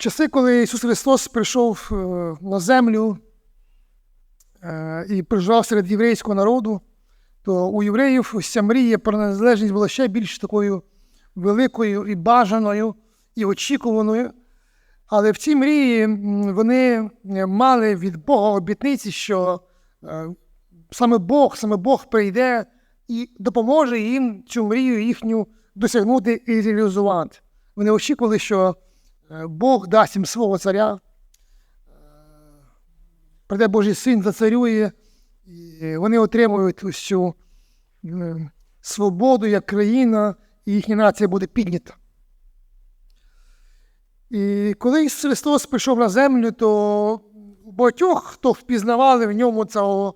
часи, коли Ісус Христос прийшов е, на землю е, і проживав серед єврейського народу, то у євреїв ця мрія про незалежність була ще більш такою великою і бажаною, і очікуваною. Але в цій мрії вони мали від Бога обітниці, що е, саме Бог, саме Бог прийде і допоможе їм цю мрію їхню досягнути і реалізувати. Вони очікували, що Бог дасть їм свого царя, е, прийде Божий син, зацарює, і вони отримують цю е, свободу як країна, і їхня нація буде піднята. І коли Христос прийшов на землю, то багатьох, хто впізнавали в ньому цього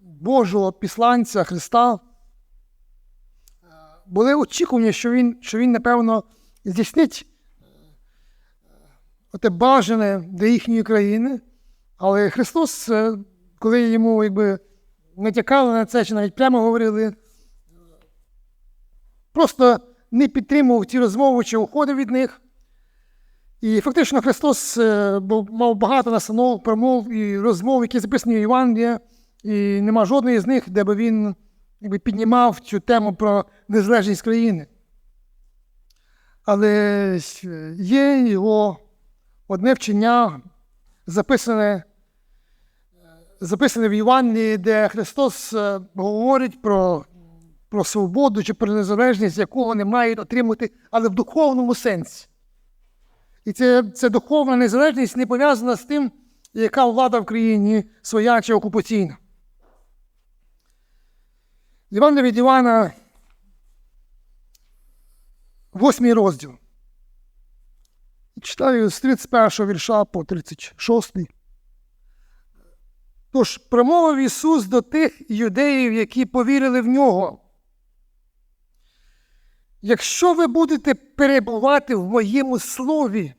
Божого післанця Христа, були очікування, що він, що він напевно, здійснить е, оте бажане для їхньої країни. Але Христос, е, коли йому якби, натякали на це, чи навіть прямо говорили, просто не підтримував ці розмови чи уходив від них. І фактично Христос е, мав багато настанов, промов і розмов, які записані в Євангелії, і нема жодної з них, де би він якби, піднімав цю тему про незалежність країни. Але е, є його одне вчення, записане, записане в Євангелії, де Христос е, говорить про, про свободу чи про незалежність, яку вони мають отримати, але в духовному сенсі. І це, це духовна незалежність не пов'язана з тим, яка влада в країні своя чи окупаційна. Івана від Івана, восьмий розділ. Читаю з 31 вірша по 36. Тож промовив Ісус до тих юдеїв, які повірили в нього. Якщо ви будете перебувати в моєму слові,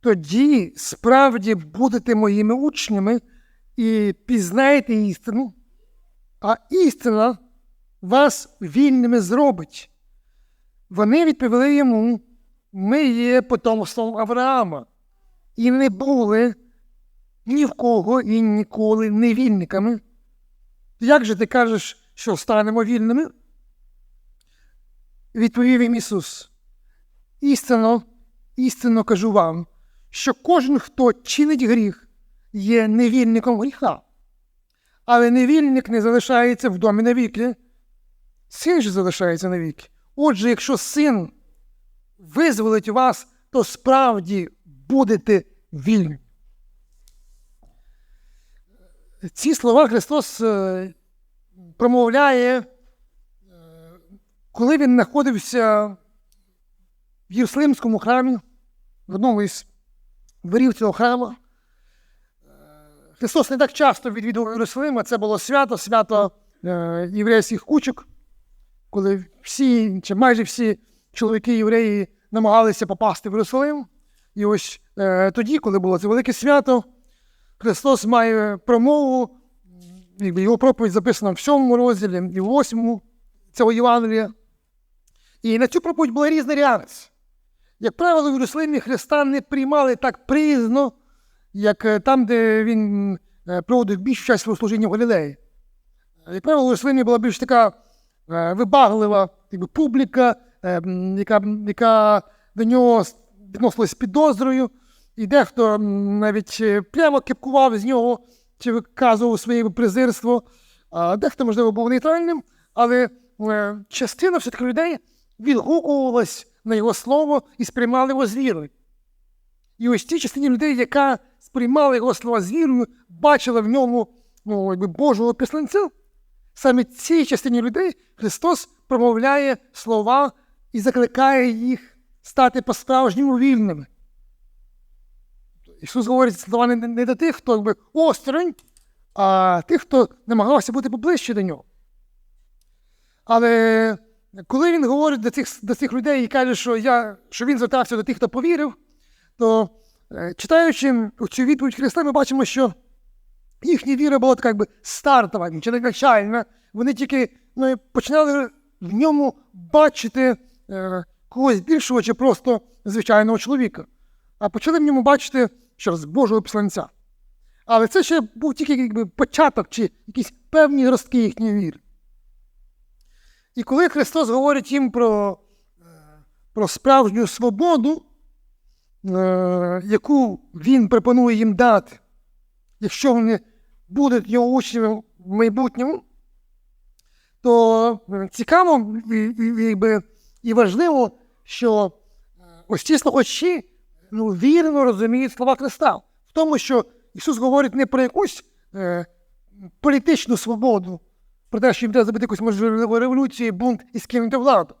тоді справді будете моїми учнями і пізнаєте істину, а істина вас вільними зробить. Вони відповіли йому: ми є потомством Авраама, і не були ні в кого і ніколи невільниками. Як же ти кажеш, що станемо вільними? Відповів їм Ісус. Істинно, істинно кажу вам, що кожен, хто чинить гріх, є невільником гріха. Але невільник не залишається в домі навіки, син же залишається навіки. Отже, якщо син визволить вас, то справді будете вільні. Ці слова Христос е, промовляє коли він знаходився в Єрусалимському храмі, в одному із дворів цього храму, е, Христос не так часто відвідував Єрусалим, а це було свято, свято е, єврейських кучок, коли всі, чи майже всі чоловіки євреї намагалися попасти в Єрусалим. І ось е, тоді, коли було це велике свято, Христос має промову, якби його проповідь записана в сьомому розділі і в восьмому цього Євангелія. І на цю проповідь була різна реакція. Як правило, в Єрусалимі Христа не приймали так приязно, як е, там, де він е, проводив більшу часть свого служіння в Галілеї. Як правило, в Єрусалимі була більш така е, вибаглива якби, публіка, яка, яка до нього відносилась з підозрою, і дехто навіть е, прямо кепкував з нього чи виказував своє презирство, а дехто, можливо, був нейтральним, але е, частина все-таки людей відгукувалась на його слово і сприймали його з. І ось ті частині людей, яка сприймала його слова з вірою, бачила в ньому ну, якби Божого післанця, саме цій частині людей Христос промовляє слова і закликає їх стати по-справжньому вільними. Ісус говорить слова не, до тих, хто якби осторонь, а тих, хто намагався бути поближче до нього. Але коли він говорить до цих, до цих людей і каже, що, я, що він звертався до тих, хто повірив, то е, читаючи цю відповідь Христа, ми бачимо, що їхня віра була така якби стартова, чи не навчальна. Вони тільки ну, починали в ньому бачити когось більшого чи просто звичайного чоловіка. а почали в ньому бачити ще раз Божого посланця. Але це ще був тільки якби, початок чи якісь певні ростки їхньої віри. І коли Христос говорить їм про, е, про справжню свободу, е, яку Він пропонує їм дати, якщо вони будуть його учнями в майбутньому, то е, цікаво якби, і важливо, що е, ось ці слухачі ну, вірно розуміють слова Христа в тому, що Ісус говорить не про якусь е, політичну свободу, про те, що їм треба зробити якусь можливу революцію, бунт і скинути владу.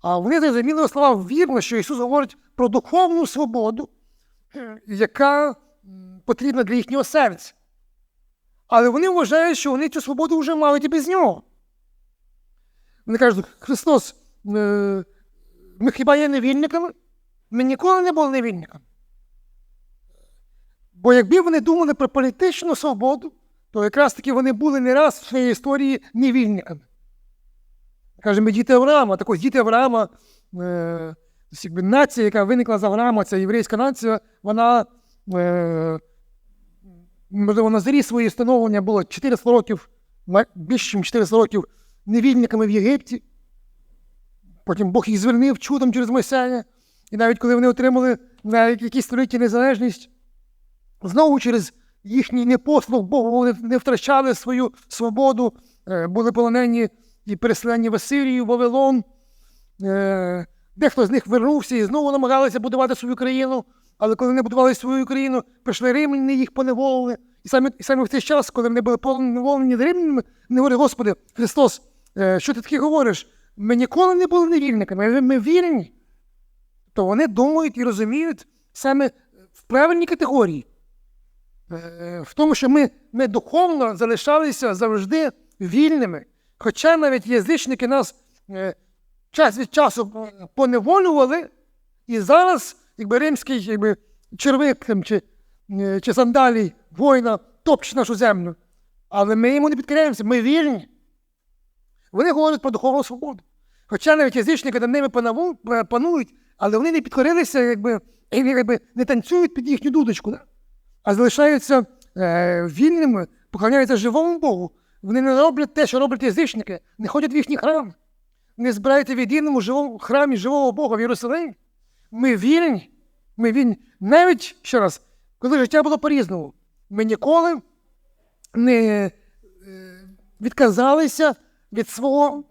А вони зрозуміли слова вірно, що Ісус говорить про духовну свободу, е, яка потрібна для їхнього серця. Але вони вважають, що вони цю свободу вже мають і без нього. Вони кажуть, Христос, ми хіба є невільниками? Ми ніколи не були невільниками. Бо якби вони думали про політичну свободу, то якраз таки вони були не раз в своїй історії невільниками. Каже, ми діти Авраама, так ось діти Авраама, е, нація, яка виникла з Авраама, ця єврейська нація, вона, е, можливо, на зарі своєї становлення було 400 років, більше, ніж 400 років невільниками в Єгипті. Потім Бог їх звільнив чудом через Мойсея. І навіть коли вони отримали на якісь століття незалежність, знову через їхній непослух Богу вони не втрачали свою свободу, е, були полонені і переселені в Асирію, Вавилон. Е, Дехто з них вернувся і знову намагалися будувати свою країну, але коли вони будували свою країну, прийшли римляни, їх поневолили. І саме, і саме в цей час, коли вони були поневолені римлянами, вони говорять, Господи, Христос, е, що ти таке говориш? Ми ніколи не були невільниками, ми, вірні. То вони думають і розуміють саме в правильній категорії. Е, В тому, що ми, ми духовно залишалися завжди вільними. Хоча навіть язичники нас е, час від часу поневолювали, і зараз, якби римський якби, червик чи, е, чи сандалій воїна топче нашу землю. Але ми йому не підкоряємося, ми вільні. Вони говорять про духовну свободу. Хоча навіть язичники над ними е, панують, але вони не підкорилися, якби, якби не танцюють під їхню дудочку, да? а залишаються е, вільними, поклоняються живому Богу. Вони не роблять те, що роблять язичники, не ходять в їхній храм, не збираються в єдиному живому храмі живого Бога в Єрусалимі. Ми вільні, ми вільні. Навіть ще раз, коли життя було по-різному, ми ніколи не е, відказалися від свого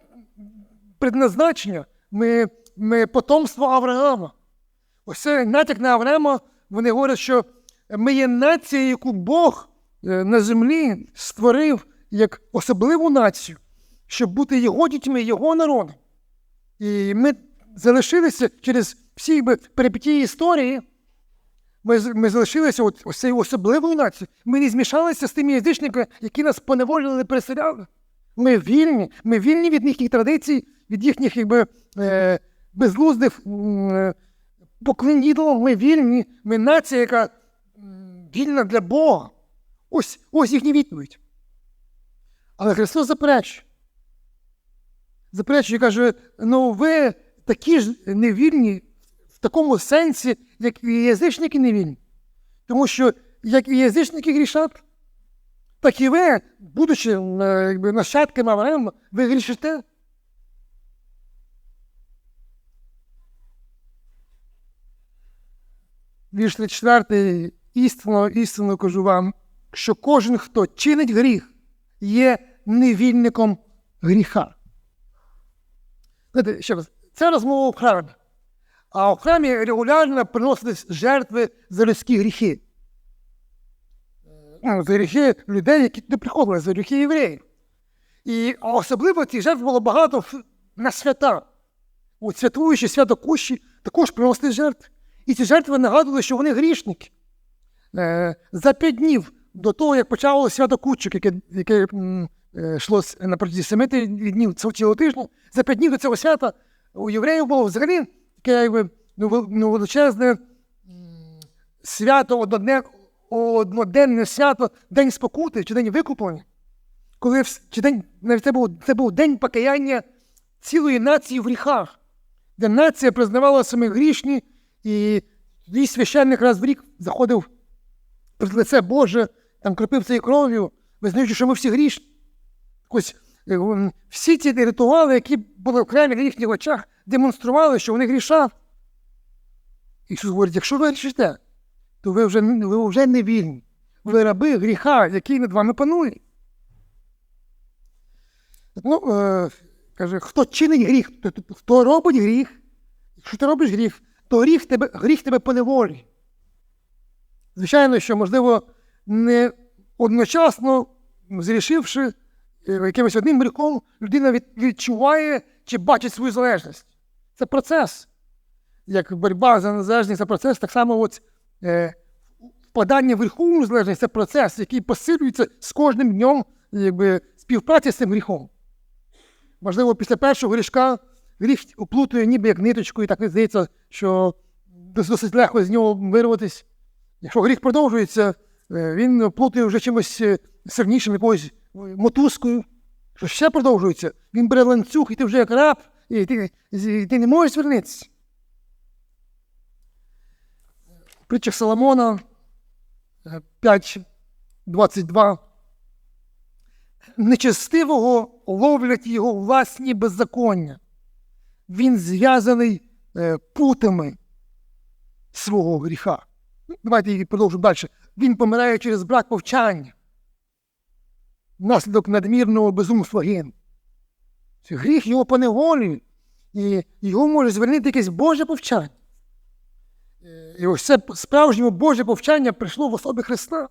предназначення. Ми, ми потомство Авраама. Ось це натяк на Авраама, вони говорять, що ми є нація, яку Бог е, на землі створив як особливу націю, щоб бути його дітьми, його народом. І ми залишилися через всі перипетії історії. Ми, ми залишилися от, ось цією особливою нацією. Ми не змішалися з тими язичниками, які нас поневолили, переселяли. Ми вільні, ми вільні від їхніх традицій, від їхніх якби, е, безглуздих е, поклонінь. Ми вільні, ми нація, яка вільна для Бога. Ось, ось їхня відповідь. Але Христос заперечує. Заперечує, каже, ну ви такі ж невільні в такому сенсі, як і язичники невільні. Тому що як і язичники грішать, так і ви, будучи е, якби, нащадками Авраама, ви грішите. Вірш 34. Істинно, істинно кажу вам, що кожен, хто чинить гріх, є невільником гріха. Знаєте, ще раз, це розмова в храмі. А в храмі регулярно приносились жертви за людські гріхи. Ну, за гріхи людей, які туди приходили, за гріхи євреїв. І особливо цих жертв було багато на свята. У святуючі святокущі також приносили жертви. І ці жертви нагадували, що вони грішники. Е, за п'ять днів до того, як почало свято Кучок, яке, яке е, йшло на протязі семи днів цілого тижня, за п'ять днів до цього свята у євреїв було взагалі таке якби, ну, ну, величезне свято, однодне, одноденне свято, День спокути чи День викуплення. Коли чи день, навіть це був, це був день покаяння цілої нації в гріхах, де нація признавала себе грішні, і Тоді священник раз в рік заходив перед лице Боже, там кропив цією кров'ю, визнаючи, що ми всі грішні. Ось е, всі ці ритуали, які були окремі на їхніх очах, демонстрували, що вони грішать. Ісус говорить, якщо ви грішите, то ви вже, ви вже не вільні. Ви раби гріха, який над вами панує. Ну, е, каже, хто чинить гріх, то- то- хто робить гріх, якщо ти робиш гріх, то гріх тебе, гріх тебе поневолює. Звичайно, що, можливо, не одночасно зрішивши е, якимось одним гріхом, людина відчуває чи бачить свою залежність. Це процес. Як боротьба за незалежність, це процес, так само от, е, впадання в гріховну залежність це процес, який посилюється з кожним днем якби, співпраці з цим гріхом. Можливо, після першого грішка гріх оплутує ніби як ниточку, і так не здається, що досить легко з нього вирватися. Якщо гріх продовжується, е, він оплутує вже чимось е, сильнішим, якоюсь е, мотузкою, що ще продовжується. Він бере ланцюг, і ти вже як раб, і ти, і ти не можеш звернутися. В притчах Соломона е, 5.22. Нечестивого ловлять його власні беззаконня. Він зв'язаний е, путами свого гріха. Ну, Давайте продовжимо далі. Він помирає через брак повчання, внаслідок надмірного безумства гин. Гріх його поневолює, і його може звернути якесь Боже повчання. Е, І ось це справжнє Боже повчання прийшло в особі Христа.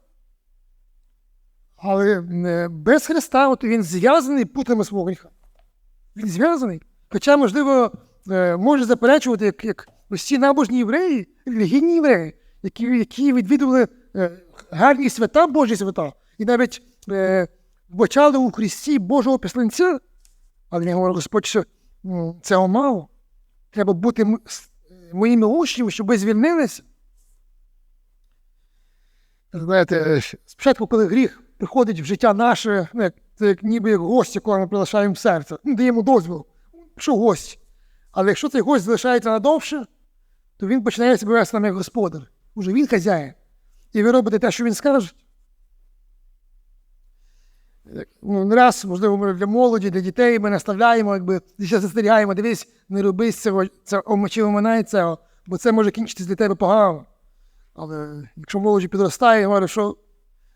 Але е, без Христа от він зв'язаний путами свого гріха. Він зв'язаний. Хоча, можливо, е, може заперечувати, як, як ці набожні євреї, релігійні євреї, які, які відвідували е, гарні свята, Божі свята, і навіть е, вбачали у Христі Божого післанця. Але я говорю, Господь, що цього мало. Треба бути моїми учнями, щоб ви звільнилися. Знаєте, спочатку, коли гріх приходить в життя наше, ну, це як ніби як гость, якого ми приглашаємо в серце, даємо дозвіл, що гость. Але якщо цей гость залишається надовше, то він починає себе вести саме як господар. Уже він хазяїн. І ви робите те, що він скаже. Ну, не раз, можливо, для молоді, для дітей ми наставляємо, якби застерігаємо, дивись, не роби з цього, це омочи оминай цього, бо це може кінчитись для тебе погано. Але якщо молоді підростає, я говорю, що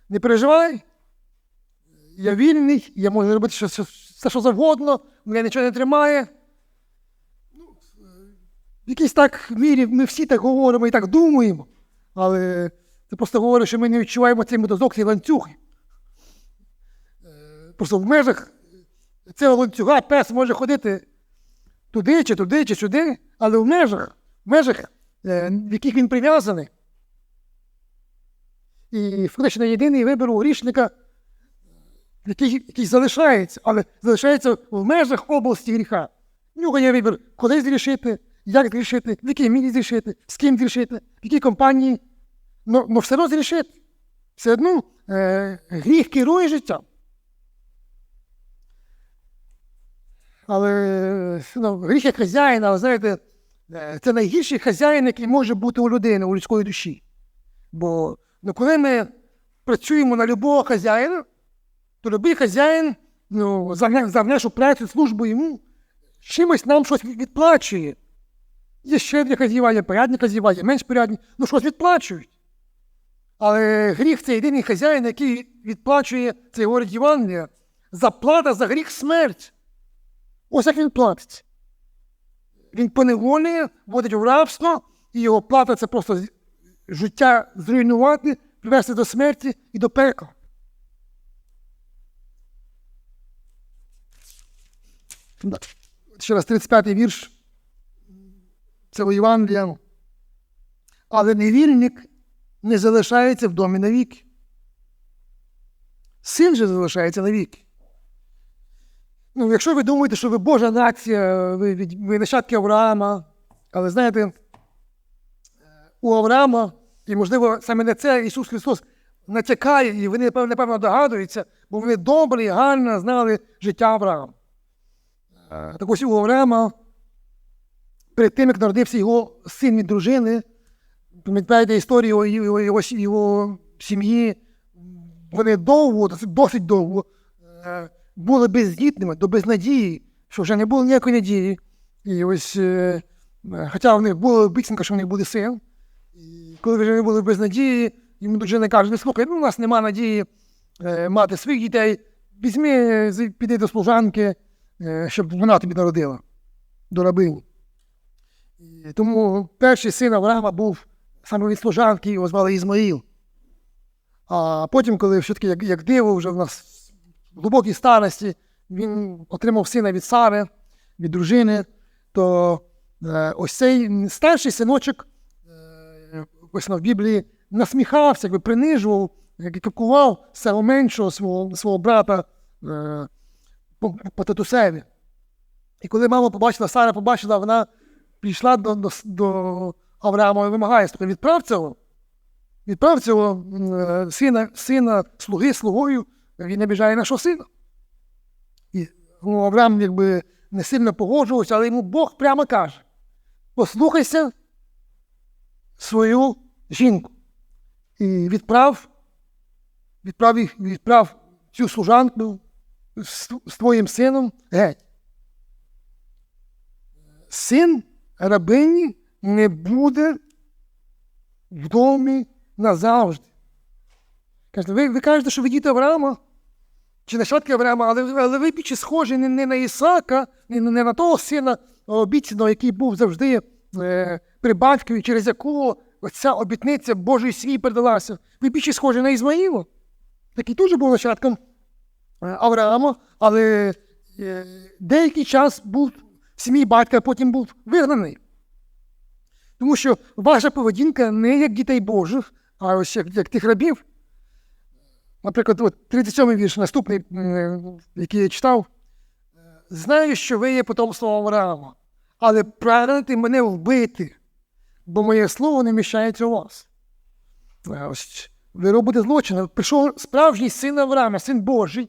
не переживай, я вільний, я можу робити що, що, все, що завгодно, мене нічого не тримає. Ну, в якійсь так мірі ми всі так говоримо і так думаємо, але це просто говорить, що ми не відчуваємо цей мотозок, цей ланцюг. Е, Просто в межах цього ланцюга пес може ходити туди, чи туди, чи сюди, але в межах, в межах, е, в яких він прив'язаний. І фактично єдиний вибір у грішника, який, який залишається, але залишається в межах області гріха. В нього є вибір, коли зрішити, як зрішити, в якій мірі зрішити, з ким зрішити, в якій компанії. Ну, ну все одно зрішити. Все одно е, гріх керує життям. Але ну, гріх як хазяїн, але знаєте, е, це найгірший хазяїн, який може бути у людини, у людської душі. Бо ну, коли ми працюємо на любого хазяїна, то любий хазяїн ну, за, нашу працю, службу йому чимось нам щось відплачує. Є щедрі хазяїва, є порядні хазяїва, є менш порядні, ну щось відплачують. Але гріх це єдиний хазяїн, який відплачує, це говорить Євангелія, заплата за гріх смерть. Ось як він платить. Він поневолює, вводить в рабство, і його плата це просто життя зруйнувати, привести до смерті і до пекла. Ще раз 35-й вірш. Це Євангелія. Але невільник не залишається в домі навіки. Син же залишається навіки. Ну, якщо ви думаєте, що ви Божа нація, ви, ви нащадки Авраама, але знаєте, у Авраама, і, можливо, саме на це Ісус Христос натякає, і вони, напевно, догадуються, бо вони добре і гарно знали життя Авраама. Так ось у Авраама, перед тим, як народився його син від дружини, пам'ятаєте історію його, його, його сім'ї, вони довго, досить довго е, були бездітними, до безнадії, що вже не було ніякої надії. І ось, е, хоча в них була обіцянка, що в них буде син. І коли вже вони були без надії, йому дружина каже, не слухай, ну, у нас нема надії е, мати своїх дітей, візьми, піди до служанки, щоб вона тобі народила, до рабині. Тому перший син Авраама був саме від служанки, його звали Ізмаїл. А потім, коли все-таки, як, як диво, вже в нас в глибокій старості, він отримав сина від Сари, від дружини, то е, ось цей старший синочок, е, ось в Біблії, насміхався, якби принижував, як і свого меншого свого, свого брата е, по, татусеві. І коли мама побачила, Сара побачила, вона прийшла до, до, до Авраама і вимагає, відправ цього, відправ цього е, сина, сина слуги слугою, він обіжає нашого сина. І ну, Авраам якби не сильно погоджувався, але йому Бог прямо каже: послухайся свою жінку і відправ, відправ, відправ цю служанку з, твоїм сином геть. Син рабині не буде в домі назавжди. Кажете, ви, ви кажете, що ви діти Авраама, чи нащадки Авраама, але, але ви більше схожі не, не на Ісака, не, не на того сина обіцяного, який був завжди е, при батькові, через якого ця обітниця Божої сім'ї передалася. Ви більше схожі на Ізмаїла, який теж був нащадком е, Авраама, але е, деякий час був в сім'ї батька, потім був вигнаний. Тому що ваша поведінка не як дітей Божих, а ось як, як тих рабів. Наприклад, от 37-й вірш, наступний, е, який я читав. Знаю, що ви є потомством Авраама, але прагнете мене вбити, бо моє слово не мішається у вас. Ось ви робите злочин. Прийшов справжній син Авраама, син Божий,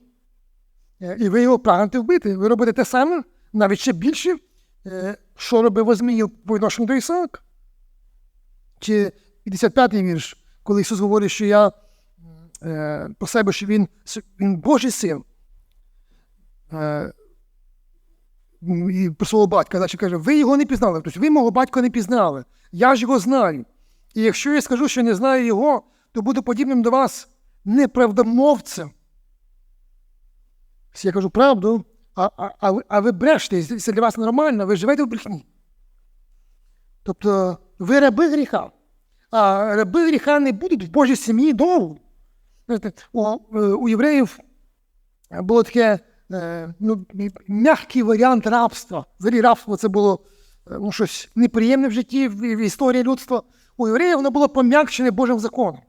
і ви його прагнете вбити. Ви робите те саме, навіть ще більше, е, що робив Озміїл по відношенню до Ісаака. Чи 55-й вірш, коли Ісус говорить, що я е, про себе, що він, він Божий син. Е, і про свого батька, значить каже, ви його не пізнали. Тобто ви мого батька не пізнали. Я ж його знаю. І якщо я скажу, що не знаю його, то буду подібним до вас неправдомовцем. Я кажу правду, а, а, а, ви- брешете, це для вас нормально, ви живете в брехні. Тобто ви раби гріха, а раби гріха не будуть в Божій сім'ї довго. У, е, у євреїв було таке е, ну, м'який варіант рабства. Взагалі рабство це було е, ну, щось неприємне в житті, в, історії людства. У євреїв воно було пом'якшене Божим законом.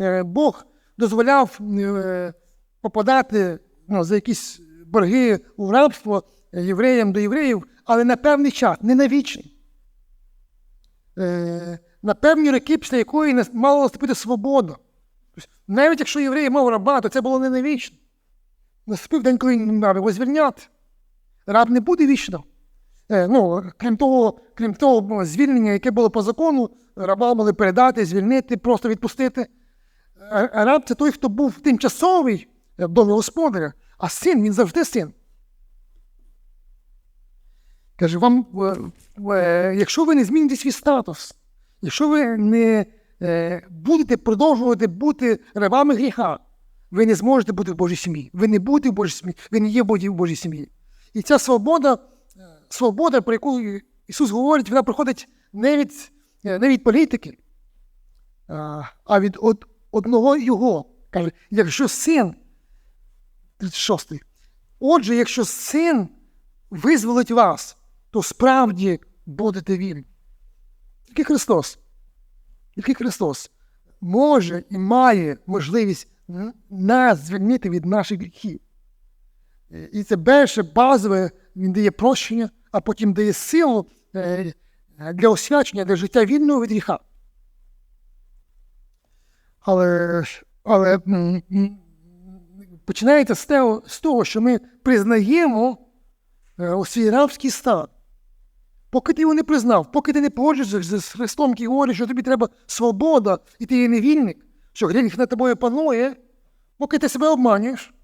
Е, Бог дозволяв е, попадати ну, за якісь борги у рабство євреям до євреїв, але на певний час, не на вічний. Е, на певні роки, після якої не мала наступити свобода. Тобто, навіть якщо євреї мав раба, то це було не навічно. Наступив день, коли мав його звільняти. Раб не буде вічно. Е, ну, крім того, крім того, ну, звільнення, яке було по закону, раба мали передати, звільнити, просто відпустити. А а раб це той, хто був тимчасовий е, в а син він завжди син. Каже, вам, е, е, якщо ви не зміните свій статус, якщо ви не е, будете продовжувати бути рабами гріха, ви не зможете бути в Божій сім'ї. Ви не будете в Божій сім'ї, ви не є в Божій- сім'ї. І ця свобода, свобода, про яку Ісус говорить, вона приходить не від, не від політики, а, від од, одного Його. Каже, якщо син, 36. Отже, якщо син визволить вас, то справді будете вільні. Тільки Христос. Тільки Христос може і має можливість нас звільнити від наших гріхів. Е, І це перше базове, він дає прощення, а потім дає силу е, для освячення, для життя вільного від гріха. Але, але починається з того, що ми признаємо е, свій рабський стан. Поки ти його не признав, поки ти не погоджуєшся з Христом, який говорить, що тобі треба свобода, і ти є невільник, що гріх над тобою панує, поки ти себе обманюєш,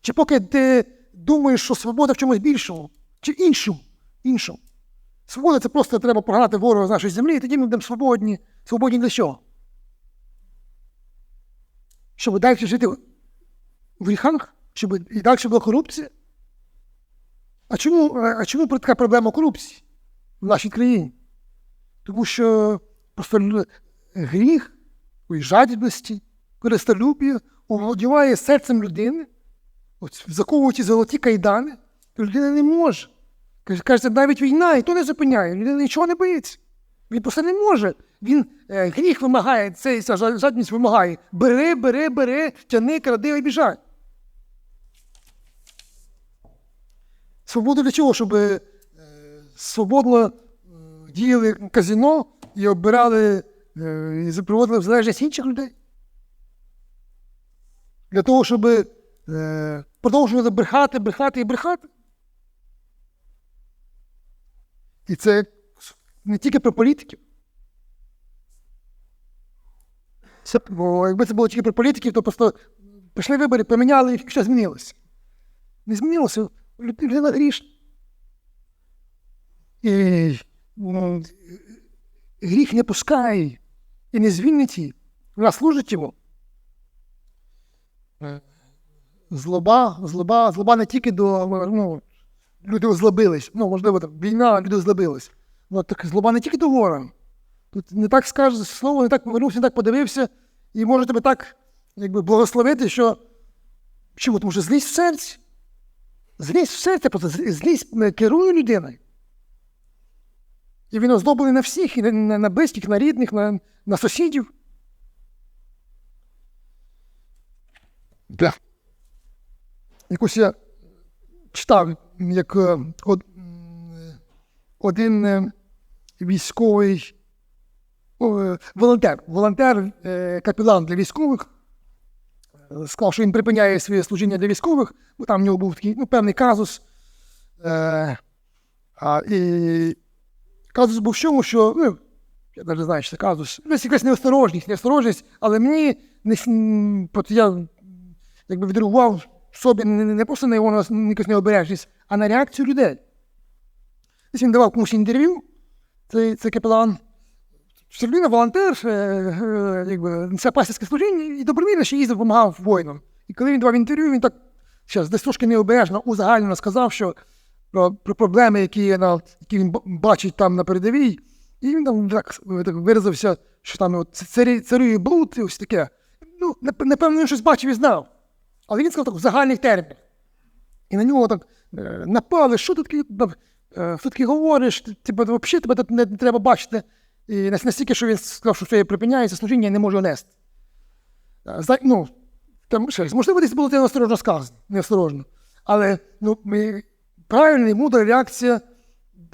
чи поки ти думаєш, що свобода в чомусь більшому, чи іншому, іншому. Свобода це просто треба прогнати ворога з нашої землі, і тоді ми будемо свободні. Свободні для чого? Щоб далі жити в гріхах, щоб і далі була корупція. А чому, а чому така проблема корупції в нашій країні? Тому що просто гріх, ой, жадібності, користолюбія оволодіває серцем людини, от, заковують золоті кайдани, то людина не може. Каже, навіть війна, і то не зупиняє, людина нічого не боїться. Він просто не може. Він е, гріх вимагає, ця жадність вимагає. Бери, бери, бери, тяни, кради, обіжай. Свободу для чого? Щоб е, свободно е, діяли казино і обирали е, і запроводили в залежність інших людей. Для того, щоб продовжувати брехати, брехати і брехати. І це не тільки про політиків. Це, бо якби це було тільки про політиків, то просто пішли вибори, поміняли і що змінилося. Не змінилося. Люд- Людина грішна. І ну, гріх не пускає і не звільнить її. Вона служить йому. Е, Злоба, злоба, злоба не тільки до ну, люди озлобились. Ну, можливо, там війна, люди озлобились. Ну, так злоба не тільки до ворога. Тут не так скажеш слово, не так повернувся, не так подивився, і може тебе так якби, благословити, що. Чому? Тому що злість в серці. Злість в серці, просто зл- злість керує людиною. І він озлоблений на всіх, і на, на, близьких, на рідних, на, на сусідів. Да. Якось я читав, як е, од, один е, військовий о, е, волонтер, волонтер, капелан для військових, сказав, що він припиняє своє служіння для військових, бо там в нього був такий ну, певний казус. Е, а, і казус був в чому, що, ну, я навіть не знаю, що це казус, ну, якась неосторожність, неосторожність, але мені не, я якби відреагував собі не, не- просто на його на якусь необережність, а на реакцію людей. Десь він давав комусь інтерв'ю, цей, цей капелан. Людина волонтер, е, е, якби, несе пасівське служіння і добровільно ще їздив, допомагав воїнам. І коли він давав інтерв'ю, він так щас, десь трошки необережно, узагальнено сказав, що про, про проблеми, які, на, які він бачить там на передовій, і він там так, так виразився, що там от, царює блуд і ось таке. Ну, напевно, він щось бачив і знав. Але він сказав так в загальних термінах. І на нього так е, напали, що ти такий, б- е, що таки говориш, тебе взагалі тебе тут не треба бачити. І настільки, що він сказав, що все припиняється служіння, я не можу нести. Е, зна- Ну, там, ще, можливо, десь було це неосторожно сказано, неосторожно. Але ну, правильна і мудра реакція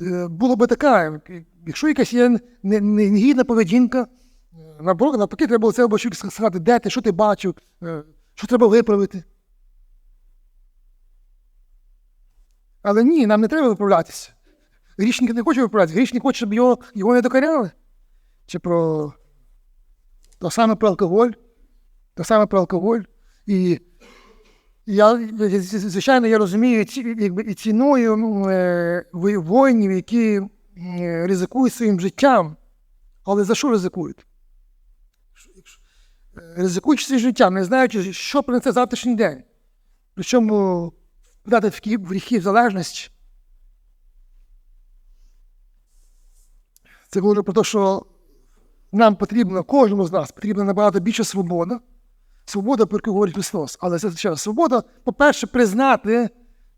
е, була би така, якщо якась є не- не- негідна поведінка, е, навпаки, треба було це обов'язково сказати, де ти, що ти бачив, що треба виправити. Але ні, нам не треба виправлятися. Грішник не хоче виправлятися, грішник хоче, щоб його, його не докоряли. Чи про то саме про алкоголь, то саме про алкоголь. І я, звичайно, я розумію якби, і ціною е, воїнів, які ризикують своїм життям. Але за що ризикують? Е, Ризикуючи своїм життям, не знаючи, що принесе завтрашній день. Причому вдати в гріхи в залежність. Це говорить про те, що нам потрібно, кожному з нас потрібна набагато більше свобода. Свобода, про яку говорить Христос. Але це раз, свобода, по-перше, признати,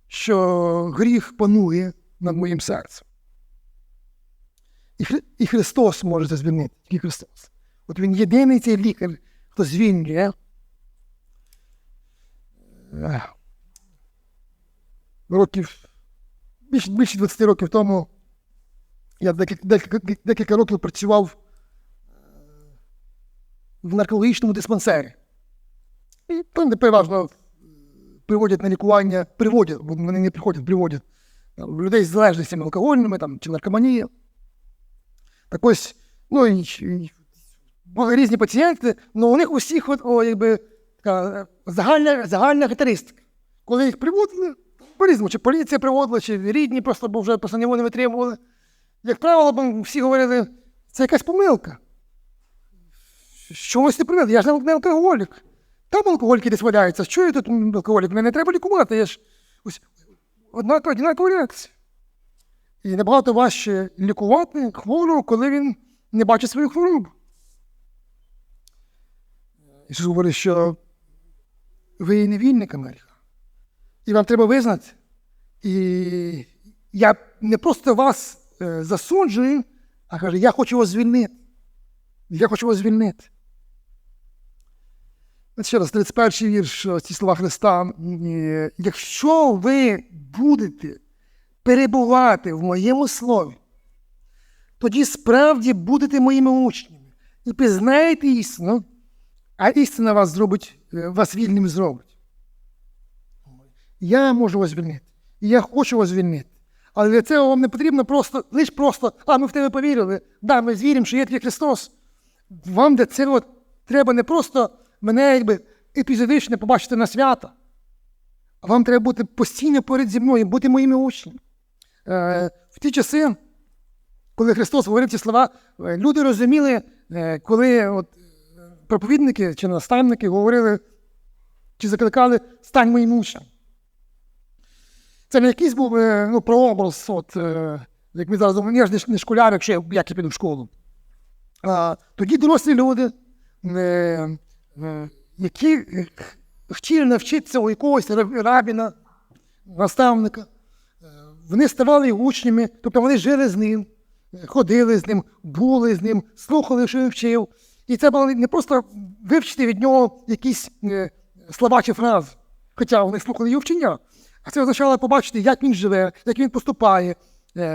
що гріх панує над моїм серцем. І, Хри- і Христос може це звільнити, тільки Христос. От Він єдиний цей лікар, хто звільнює. Е, Років, більше, більше 20 років тому я декілька, декілька, декілька років працював в наркологічному диспансері. І там, де переважно е, приводять на лікування, приводять, вони не приходять, приводять там, людей з залежностями алкогольними там, чи наркоманія. Так ось, ну і, і були різні пацієнти, але у них усіх от, о, якби, така е, загальна, загальна характеристика. Коли їх приводили, по-різному, чи поліція приводила, чи рідні просто, бо вже просто не витримували. Як правило, всі говорили, це якась помилка. Чогось не привели, я ж не алкоголік. Там алкогольки десь валяються. Що я тут алкоголік? Мене не треба лікувати. Я ж однакова, однакова реакція. І набагато важче лікувати хворого, коли він не бачить свою хворобу. Ісус говорить, що ви є невільниками. І вам треба визнати. І я не просто вас е, засуджую, а каже, я хочу вас звільнити. Я хочу вас звільнити. Ще раз, 31 вірш, е, ці слова Христа. Е, Якщо ви будете перебувати в моєму слові, тоді справді будете моїми учнями і пізнаєте істину, а істина вас зробить, е, вас вільним зробить. Я можу вас звільнити. І я хочу вас звільнити. Але для цього вам не потрібно просто, лише просто, а ми в тебе повірили, да, ми звіримо, що є твій Христос. Вам для цього треба не просто мене якби епізодично побачити на свята, а вам треба бути постійно поряд зі мною, бути моїми учнями. Е, в ті часи, коли Христос говорив ці слова, е, люди розуміли, е, коли от, проповідники чи наставники говорили, чи закликали стань моїм учнем. Це не якийсь був ну, прообраз, от, як ми зараз думаємо, я ж не, школяр, якщо я, як я піду в школу. А, тоді дорослі люди, які е, хотіли навчитися у якогось рабіна, наставника, е, вони ставали учнями, тобто вони жили з ним, е, ходили з ним, були з ним, слухали, що він вчив. І це було не просто вивчити від нього якісь слова чи фрази, хоча вони слухали його вчення, а це означало побачити, як він живе, як він поступає,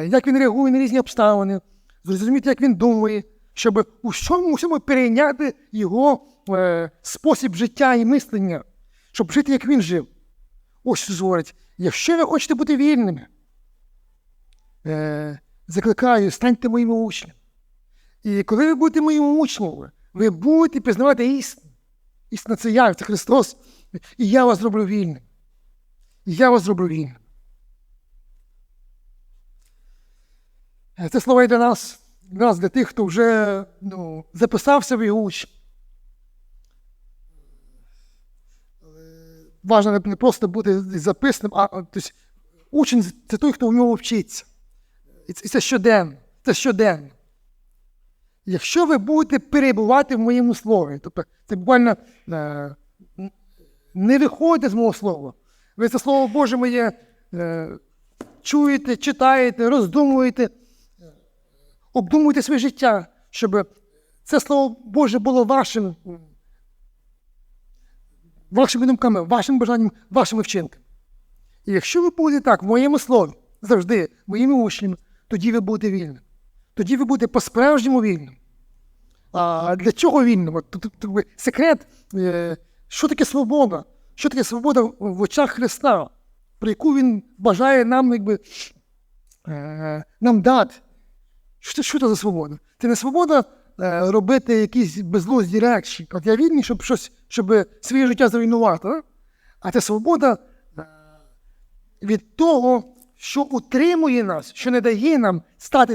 як він реагує на різні обставини, зрозуміти, як він думає, щоб у всьому, всьому перейняти його е, спосіб життя і мислення, щоб жити, як він жив. Ось що говорить, якщо ви хочете бути вільними, е, закликаю, станьте моїми учнями. І коли ви будете моїми учнями, ви будете пізнавати істину. Істина це я, це Христос, і я вас зроблю вільним. Я вас зроблю вільним. Е, Це слово і для нас, нас, для тих, хто вже ну, записався в його учні. Важно не просто бути записним, а тобто, учень це той, хто в нього вчиться. І це щоденно. Це щоденно. Якщо ви будете перебувати в моєму слові, тобто це буквально е, не виходите з мого слова. Ви це слово Боже моє е, чуєте, читаєте, роздумуєте, е, обдумуєте своє життя, щоб це слово Боже було вашим, вашими думками, вашим бажанням, вашими вчинками. І якщо ви будете так в моєму слові, завжди моїми учнями, тоді ви будете вільними. Тоді ви будете по-справжньому вільним. А для чого вільним? Секрет, е, що таке свобода? Що таке свобода в- в очах Христа, про яку Він бажає нам якби, е, нам дати? Що, що це за свобода? Це не свобода е, робити якісь безглузді речі. От я вільний, щоб щось, щоб своє життя зруйнувати. а? А це свобода е, від того, що утримує нас, що не дає нам стати